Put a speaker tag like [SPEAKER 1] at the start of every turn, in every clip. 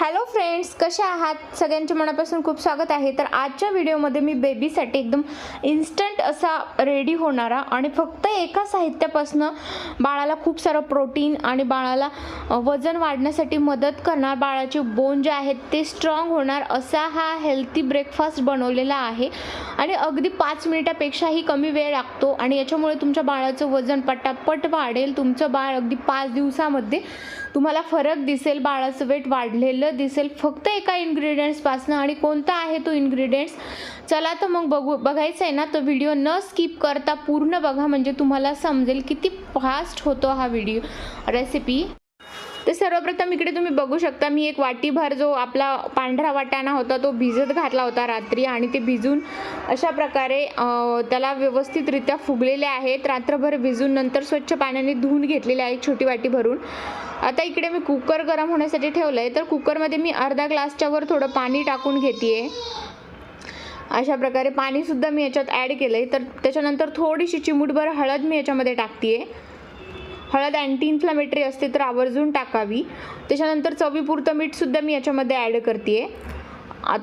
[SPEAKER 1] Hello friends कसे आहात? सगळ्यांच्या मनापासून खूप स्वागत आहे. तर आजच्या व्हिडिओमध्ये मी बेबीसाठी एकदम इन्स्टंट असा रेडी होणारा आणि फक्त एका साहित्यापासनं बाळाला खूप सारं प्रोटीन आणि बाळाला वजन वाढण्यासाठी मदत करणार. बाळाचे बोन जे आहेत ते स्ट्रॉंग होणार. असा हा हेल्थी ब्रेकफास्ट बनवलेला आहे. आणि अगदी पाच मिनिटापेक्षाही कमी वेळ लागतो आणि याच्यामुळे तुमच्या बाळाचं वजन पटापट वाढेल. तुमचं बाळ अगदी पाच दिवसामध्ये तुम्हाला फरक दिसेल. बाळाचं वेट वाढलेलं दिसेल फक्त एका इन्ग्रेडियंट्सपासनं आणि कोणता आहे तो इन्ग्रेडियंट्स चला तर मग बघू बघायचं आहे ना तो व्हिडिओ न स्किप करता पूर्ण बघा म्हणजे तुम्हाला समजेल किती फास्ट होतो हा व्हिडिओ रेसिपी तर सर्वप्रथम इकडे तुम्ही बघू शकता मी एक वाटीभर जो आपला पांढरा वाटाणा होता तो भिजत घातला होता रात्री आणि ते भिजून अशा प्रकारे त्याला व्यवस्थितरित्या फुगलेले आहेत. रात्रभर भिजून नंतर स्वच्छ पाण्याने धुवून घेतलेले आहे छोटी वाटी भरून. आता इकडे मी कुकर गरम होण्यासाठी ठेवलं आहे तर कुकरमध्ये मी अर्धा ग्लासच्या वर थोडं पाणी टाकून घेते अशा प्रकारे पाणीसुद्धा मी याच्यात ॲड केलं आहे तर त्याच्यानंतर थोडीशी चिमूटभर हळद मी याच्यामध्ये टाकते आहे हळद अँटी इन्फ्लॅमेटरी असते तर आवर्जून टाकावी. त्याच्यानंतर चवीपुरतं मीठसुद्धा मी याच्यामध्ये ॲड करते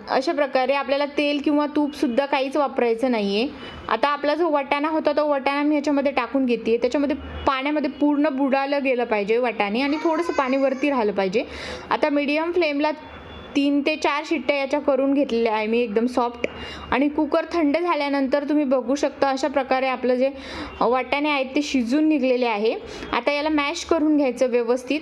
[SPEAKER 1] अशा प्रकारे आपल्याला तेल किंवा तूपसुद्धा काहीच वापरायचं नाही आहे आता आपला जो वाटाणा होता तो वाटाणा मी याच्यामध्ये टाकून घेते आहे त्याच्यामध्ये पाण्यामध्ये पूर्ण बुडालं गेलं पाहिजे वाटाणे आणि थोडंसं पाणी वरती राहिलं पाहिजे. आता मीडियम फ्लेमला तीन ते चार शिट्ट्या याच्या करून घेतलेल्या आहे. मी एकदम सॉफ्ट आणि कुकर थंड झाल्यानंतर तुम्ही बघू शकता अशा प्रकारे आपलं जे वाटाणे आहेत ते शिजून निघलेले आहे. आता याला मॅश करून घ्यायचं व्यवस्थित.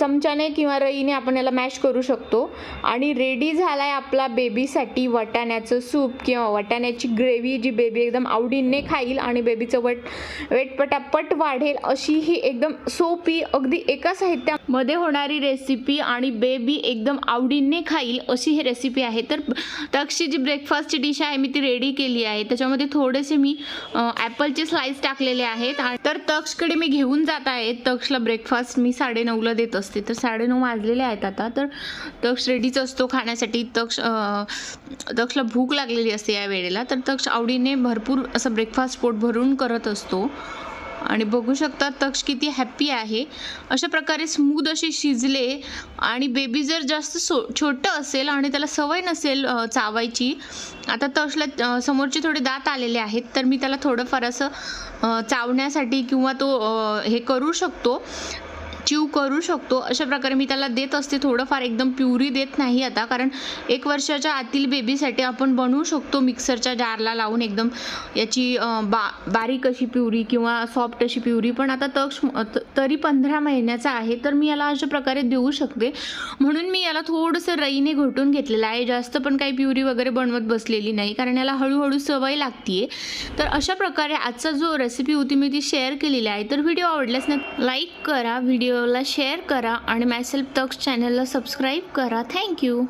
[SPEAKER 1] चमच्याने किंवा रईने आपण याला मॅश करू शकतो. आणि रेडी झाला आहे आपला बेबीसाठी वाटाण्याचं सूप किंवा वाटाण्याची ग्रेव्ही जी बेबी एकदम आवडीने खाईल आणि बेबीचं वट वेट पटापट वाढेल अशी ही एकदम सोपी अगदी एका साहित्यामध्ये होणारी रेसिपी आणि बेबी एकदम आवडीने खाईल अशी ही रेसिपी आहे. तर तक्षी जी ब्रेकफास्टची डिश आहे मी ती रेडी केली आहे. त्याच्यामध्ये थोडेसे मी ॲपलचे स्लाइस टाकलेले आहेत. आणि तर तक्षकडे मी घेऊन जात आहे. तक्षला ब्रेकफास्ट मी साडेनऊला देत असते. तर साडेनऊ वाजलेले आहेत आता. तर तक्ष रेडीच असतो खाण्यासाठी. तक्ष तक्षला भूक लागलेली असते या वेळेला. तर तक्ष आवडीने भरपूर असं ब्रेकफास्ट पोट भरून करत असतो. आणि बघू शकता तक्ष किती हॅप्पी आहे. अशा प्रकारे स्मूद असे शिजले आणि बेबी जर जास्त सो छोटं असेल आणि त्याला सवय नसेल चावायची आता तक्षला समोरचे थोडे दात आलेले आहेत. तर मी त्याला थोडंफार असं चावण्यासाठी किंवा तो हे करू शकतो. चीव करू शकतो अशा प्रकारे मी त्याला देत असते. थोडंफार एकदम प्युरी देत नाही आता कारण एक वर्षाच्या आतील बेबीसाठी आपण बनवू शकतो मिक्सरच्या जारला लावून एकदम याची बा बारीक अशी प्युरी किंवा सॉफ्ट अशी प्युरी. पण आता तक्ष तरी पंधरा महिन्याचा आहे तर मी याला अशा प्रकारे देऊ शकते. म्हणून मी याला थोडंसं रईने घोटून घेतलेलं आहे. जास्त पण काही प्युरी वगैरे बनवत बसलेली नाही कारण याला हळूहळू सवय लागते तर अशा प्रकारे आजचा जो रेसिपी होती मी ती शेअर केलेली आहे. तर व्हिडिओ आवडल्यास ना लाईक करा. व्हिडिओ व्हिडिओला शेअर करा आणि मॅसेल तक्स चॅनलला सबस्क्राईब करा. थँक्यू.